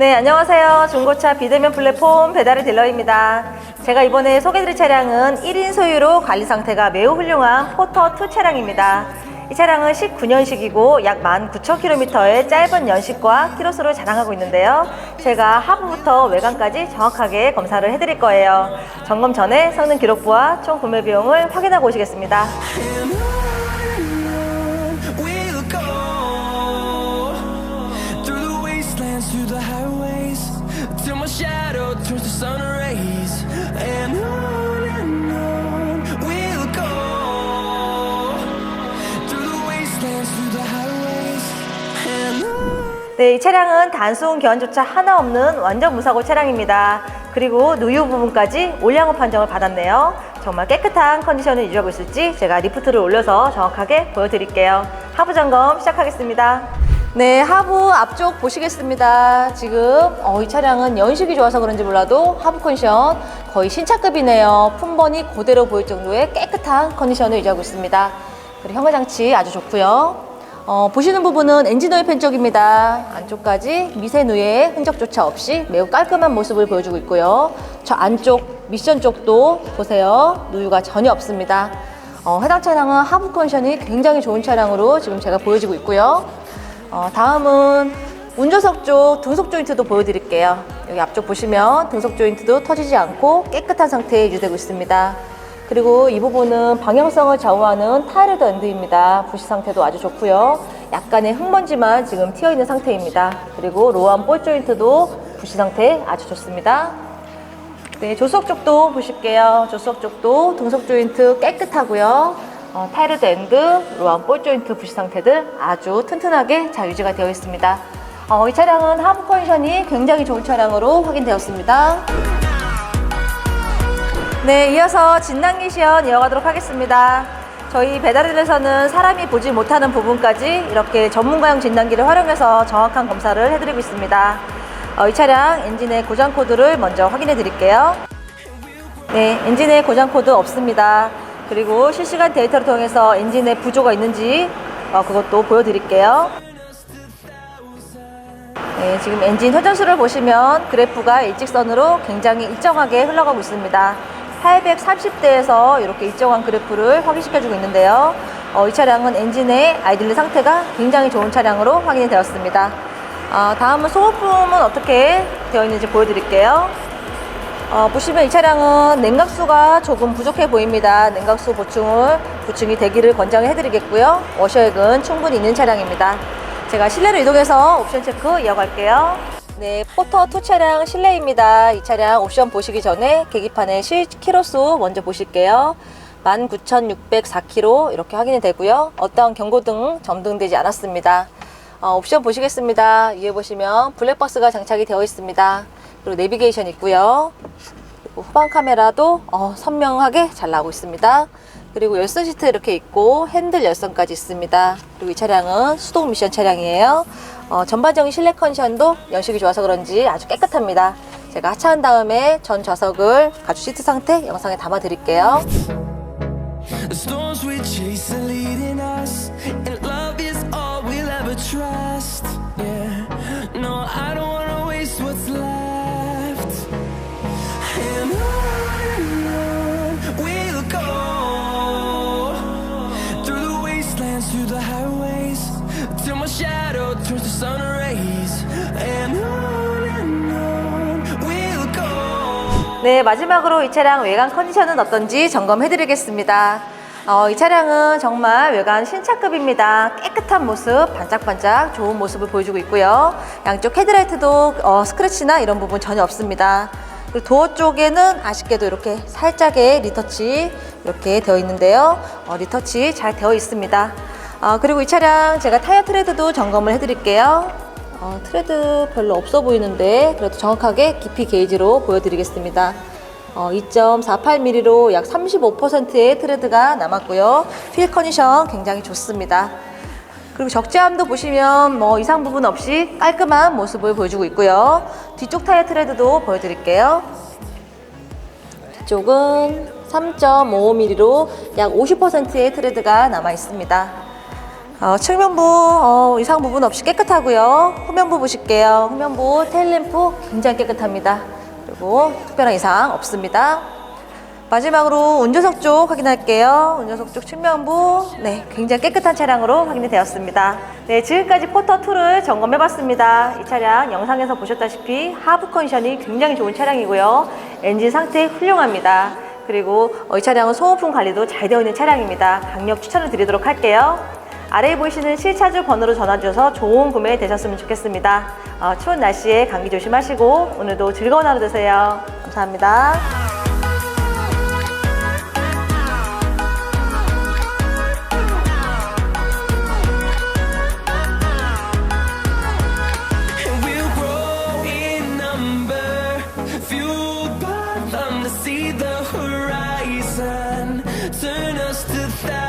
네, 안녕하세요. 중고차 비대면 플랫폼 배달의 딜러입니다. 제가 이번에 소개드릴 차량은 1인 소유로 관리 상태가 매우 훌륭한 포터2 차량입니다. 이 차량은 19년식이고 약 19,000km의 짧은 연식과 키로수를 자랑하고 있는데요. 제가 하부부터 외관까지 정확하게 검사를 해드릴 거예요. 점검 전에 성능 기록부와 총 구매 비용을 확인하고 오시겠습니다. 네, 이 차량은 단순 교환조차 하나 없는 완전 무사고 차량입니다. 그리고 누유 부분까지 올량호 판정을 받았네요. 정말 깨끗한 컨디션을 유지하고 있을지 제가 리프트를 올려서 정확하게 보여드릴게요. 하부 점검 시작하겠습니다. 네, 하부 앞쪽 보시겠습니다. 지금 어, 이 차량은 연식이 좋아서 그런지 몰라도 하부 컨디션 거의 신차급이네요. 품번이 그대로 보일 정도의 깨끗한 컨디션을 유지하고 있습니다. 그리고 현관장치 아주 좋고요. 어, 보시는 부분은 엔진오일 팬 쪽입니다. 안쪽까지 미세 누의 흔적조차 없이 매우 깔끔한 모습을 보여주고 있고요. 저 안쪽 미션 쪽도 보세요. 누유가 전혀 없습니다. 어, 해당 차량은 하부 컨디션이 굉장히 좋은 차량으로 지금 제가 보여지고 있고요. 어, 다음은 운전석 쪽 등속 조인트도 보여드릴게요. 여기 앞쪽 보시면 등속 조인트도 터지지 않고 깨끗한 상태에 유지되고 있습니다. 그리고 이 부분은 방향성을 좌우하는 타이르드 엔드입니다. 부시 상태도 아주 좋고요. 약간의 흙먼지만 지금 튀어 있는 상태입니다. 그리고 로한 볼 조인트도 부시 상태 아주 좋습니다. 네, 조수석 쪽도 보실게요. 조수석 쪽도 등속 조인트 깨끗하고요. 어, 타이르드 엔드, 로한 볼 조인트 부시 상태들 아주 튼튼하게 잘 유지가 되어 있습니다. 어, 이 차량은 하부 컨디션이 굉장히 좋은 차량으로 확인되었습니다. 네, 이어서 진단기 시연 이어가도록 하겠습니다. 저희 배달일에서는 사람이 보지 못하는 부분까지 이렇게 전문가용 진단기를 활용해서 정확한 검사를 해드리고 있습니다. 어, 이 차량 엔진의 고장 코드를 먼저 확인해 드릴게요. 네, 엔진의 고장 코드 없습니다. 그리고 실시간 데이터를 통해서 엔진에 부조가 있는지 어, 그것도 보여드릴게요. 네, 지금 엔진 회전수를 보시면 그래프가 일직선으로 굉장히 일정하게 흘러가고 있습니다. 830대에서 이렇게 일정한 그래프를 확인시켜주고 있는데요. 어, 이 차량은 엔진의 아이들리 상태가 굉장히 좋은 차량으로 확인이 되었습니다. 어, 다음은 소모품은 어떻게 되어 있는지 보여드릴게요. 어, 보시면 이 차량은 냉각수가 조금 부족해 보입니다. 냉각수 보충을 보충이 되기를 권장해 드리겠고요. 워셔액은 충분히 있는 차량입니다. 제가 실내로 이동해서 옵션 체크 이어갈게요. 네, 포터 2 차량 실내입니다. 이 차량 옵션 보시기 전에 계기판의 실 키로수 먼저 보실게요. 19,604km 이렇게 확인이 되고요. 어떠한 경고등 점등되지 않았습니다. 어, 옵션 보시겠습니다. 위에 보시면 블랙박스가 장착이 되어 있습니다. 그리고 내비게이션 있고요. 그리고 후방 카메라도 어, 선명하게 잘 나오고 있습니다. 그리고 열선 시트 이렇게 있고 핸들 열선까지 있습니다. 그리고 이 차량은 수동 미션 차량이에요. 어, 전반적인 실내 컨디션도 연식이 좋아서 그런지 아주 깨끗합니다. 제가 하차한 다음에 전 좌석을 가죽 시트 상태 영상에 담아 드릴게요. 네, 마지막으로 이 차량 외관 컨디션은 어떤지 점검해 드리겠습니다. 어, 이 차량은 정말 외관 신차급입니다. 깨끗한 모습, 반짝반짝 좋은 모습을 보여주고 있고요. 양쪽 헤드라이트도 어, 스크래치나 이런 부분 전혀 없습니다. 그리고 도어 쪽에는 아쉽게도 이렇게 살짝의 리터치 이렇게 되어 있는데요. 어, 리터치 잘 되어 있습니다. 어, 그리고 이 차량 제가 타이어 트레드도 점검을 해드릴게요. 어, 트레드 별로 없어 보이는데 그래도 정확하게 깊이 게이지로 보여드리겠습니다. 어, 2.48mm로 약 35%의 트레드가 남았고요. 휠 컨디션 굉장히 좋습니다. 그리고 적재함도 보시면 뭐 이상 부분 없이 깔끔한 모습을 보여주고 있고요. 뒤쪽 타이어 트레드도 보여드릴게요. 뒤쪽은 3.55mm로 약 50%의 트레드가 남아 있습니다. 어, 측면부 어, 이상 부분 없이 깨끗하고요. 후면부 보실게요. 후면부 테일램프 굉장히 깨끗합니다. 그리고 특별한 이상 없습니다. 마지막으로 운전석 쪽 확인할게요. 운전석 쪽 측면부 네 굉장히 깨끗한 차량으로 확인이 되었습니다. 네 지금까지 포터2를 점검해봤습니다. 이 차량 영상에서 보셨다시피 하부 컨디션이 굉장히 좋은 차량이고요. 엔진 상태 훌륭합니다. 그리고 어, 이 차량은 소모품 관리도 잘 되어 있는 차량입니다. 강력 추천을 드리도록 할게요. 아래에 보이시는 실차주 번호로 전화 주셔서 좋은 구매 되셨으면 좋겠습니다. 어, 추운 날씨에 감기 조심하시고 오늘도 즐거운 하루 되세요. 감사합니다. Turn us to thousands.